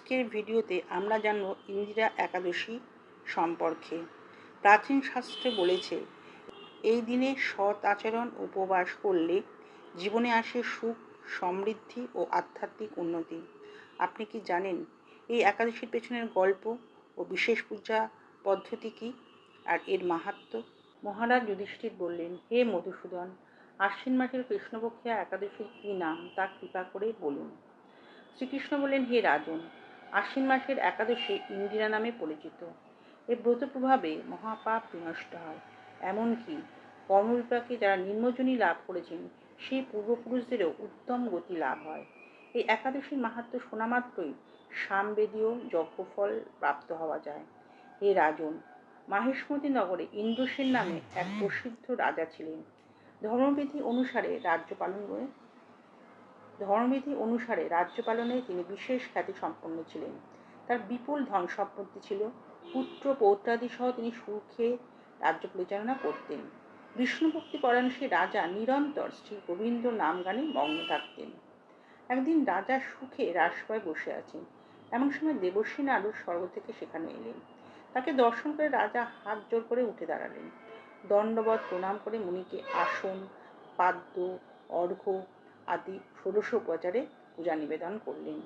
আজকের ভিডিওতে আমরা জানব ইন্দিরা একাদশী সম্পর্কে। প্রাচীন শাস্ত্রে বলেছে, এই দিনে সৎ আচরণ উপবাস করলে জীবনে আসে সুখ, সমৃদ্ধি ও আধ্যাত্মিক উন্নতি। আপনি কি জানেন এই একাদশীর পেছনের গল্প ও বিশেষ পূজা পদ্ধতি কী আর এর মাহাত্ম্য মহারাজ যুধিষ্ঠির বললেন, হে মধুসূদন, আশ্বিন মাসের কৃষ্ণপক্ষে একাদশীর কী নাম তা কৃপা করে বলুন। শ্রীকৃষ্ণ বললেন, হে রাজন আশ্বিন মাসের একাদশী ইন্দিরা নামে পরিচিত। এ ব্রত প্রভাবে মহাপাপ বিনষ্ট হয়। এমনকি কর্মবিপাকে যারা নিম্নজনী লাভ করেছেন, সেই পূর্বপুরুষদেরও উত্তম গতি লাভ হয়। এই একাদশীর মাহাত্ম শোনা মাত্রই সামবেদীয় যজ্ঞফল প্রাপ্ত হওয়া যায়। হে রাজন, মাহেশমতি নগরে ইন্দ্রসেন নামে এক প্রসিদ্ধ রাজা ছিলেন। ধর্মবিধি অনুসারে রাজ্য পালন করে ধর্মবিধি অনুসারে রাজ্য পালনে তিনি বিশেষ খ্যাতি সম্পন্ন ছিলেন। তার বিপুল ধন সম্পত্তি ছিল, পুত্র পৌত্রাদি সহ তিনি সুখে রাজ্য পরিচালনা করতেন। বিষ্ণুভক্তি পরায়ণ সে রাজা নিরন্তর শ্রী গোবিন্দ নাম গানে মগ্ন থাকতেন। একদিন রাজা সুখে রাসপায় বসে আছেন। এমন সময় দেবশ্রী নারদ স্বর্গ থেকে সেখানে এলেন। তাকে দর্শন করে রাজা হাত জোর করে উঠে দাঁড়ালেন। দণ্ডবত প্রণাম করে মুনিকে আসন, পাদ্য, অর্ঘ্য আদি ষোড়শ উপচারে পূজা নিবেদন করলেন।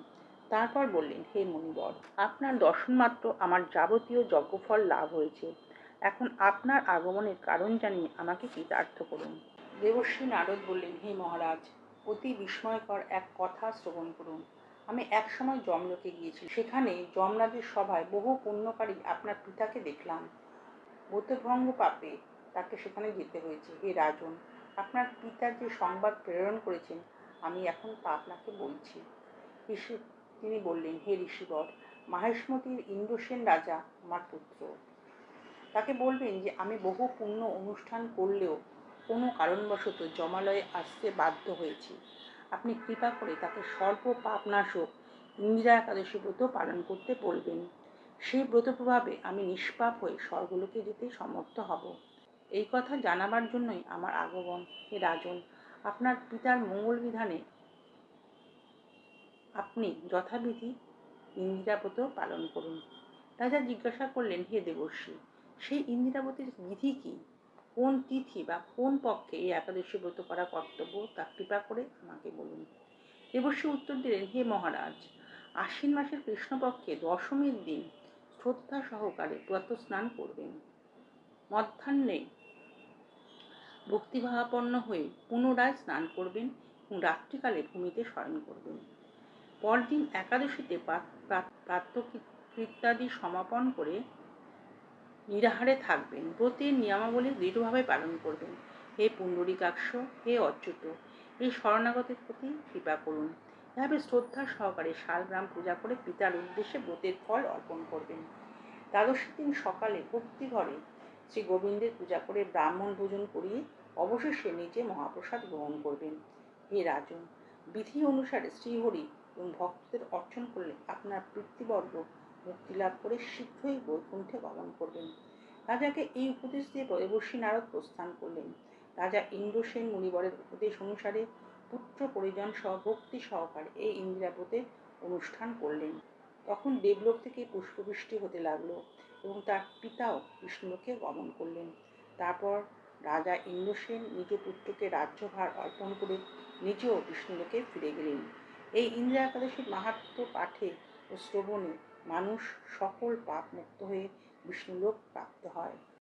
তারপর বললেন, হে মুনিবর, আপনার দর্শন মাত্র আমার যাবতীয় যজ্ঞফল লাভ হয়েছে। এখন আপনার আগমনের কারণ জানিয়ে আমাকে কৃতার্থ করুন। দেবশ্রী নারদ বললেন, হে মহারাজ, অতি বিস্ময়কর এক কথা শ্রবণ করুন। আমি এক সময় জমলোকে গিয়েছি। সেখানে যমরাজের সভায় বহু পুণ্যকারী আপনার পিতাকে দেখলাম। বোধভঙ্গ পাপে তাকে সেখানে যেতে হয়েছে। হে রাজন, আপনার পিতা যে সংবাদ প্রেরণ করেছেন এখন তা আপনাকে বলছি। ঋষি, তিনি বললেন, হে ঋষিবর মাহেশমতির ইন্দ্রসেন রাজা আমার পুত্র। তাকে বলবেন যে, আমি বহু পুণ্য অনুষ্ঠান করলেও কোনো কারণবশত জমালয়ে আসতে বাধ্য হয়েছি। আপনি কৃপা করে তাকে সর্ব পাপনাশক ইন্দিরা একাদশী ব্রত পালন করতে বলবেন। সেই ব্রত প্রভাবে আমি নিষ্পাপ হয়ে স্বর্গলোকে যেতে সমর্থ হব। এই কথা জানাবার জন্যই আমার আগমন, হে রাজন আপনার পিতার মঙ্গল বিধানে আপনি যথাবিধি ইন্দিরাব্রত পালন করুন। রাজা জিজ্ঞাসা করলেন, হে দেবর্ষী, সেই ইন্দিরাবতীর বিধি কি? কোন তিথি বা কোন পক্ষে এই একাদশী ব্রত করা কর্তব্য? তা কৃপা করে আমাকে বলুন। দেবর্ষী উত্তর দিলেন, হে মহারাজ, আশ্বিন মাসের কৃষ্ণপক্ষে দশমীর দিন শ্রদ্ধা সহকারে ব্রত স্নান করবেন। মধ্যাহ্নে ভক্তিভাবাপন্ন হয়ে পুনরায় স্নান করবেন এবং রাত্রিকালে ভূমিতে শয়ন করবেন। পরদিন একাদশীতে প্রাত্যকৃত্যাদি সমাপন করে নিরাহারে থাকবেন। ব্রতের নিয়মাবলী দৃঢ়ভাবে পালন করবেন। হে পুণ্ডরিকাক্ষ, হে অচ্যুত, এই শরণাগতের প্রতি কৃপা করুন। এভাবে শ্রদ্ধা সহকারে শালগ্রাম পূজা করে পিতার উদ্দেশ্যে ব্রতের ফল অর্পণ করবেন। দ্বাদশী দিন সকালে ভক্তি ঘরে শ্রী গোবিন্দের পূজা করে ব্রাহ্মণ ভোজন করিয়ে অবশেষে নিজে মহাপ্রসাদ গ্রহণ করবেন। হে রাজন, বিধি অনুসারে শ্রীহরি এবং ভক্তদের অর্চন করলে আপনার পিতৃবর্গ মুক্তি লাভ করে শীঘ্রই বৈকুণ্ঠে গমন করবেন। রাজাকে এই উপদেশ দিয়ে দেবর্ষী নারদ প্রস্থান করলেন। রাজা ইন্দ্রসেন মুনিবরের উপদেশ অনুসারে পুত্র পরিজন সহ ভক্তি সহকারে এই ইন্দিরাব্রতের অনুষ্ঠান করলেন। তখন দেবলোক থেকে পুষ্পবৃষ্টি হতে লাগল এবং তার পিতাও বিষ্ণুলোকে গমন করলেন। তারপর রাজা ইন্দ্রসেন নিজ পুত্রকে রাজ্যভার অর্পণ করে নিজেও বিষ্ণুলোকে ফিরে গেলেন। এই ইন্দিরা একাদশীর মাহাত্ম পাঠে ও শ্রবণে মানুষ সকল পাপ মুক্ত হয়ে বিষ্ণুলোক প্রাপ্ত হয়।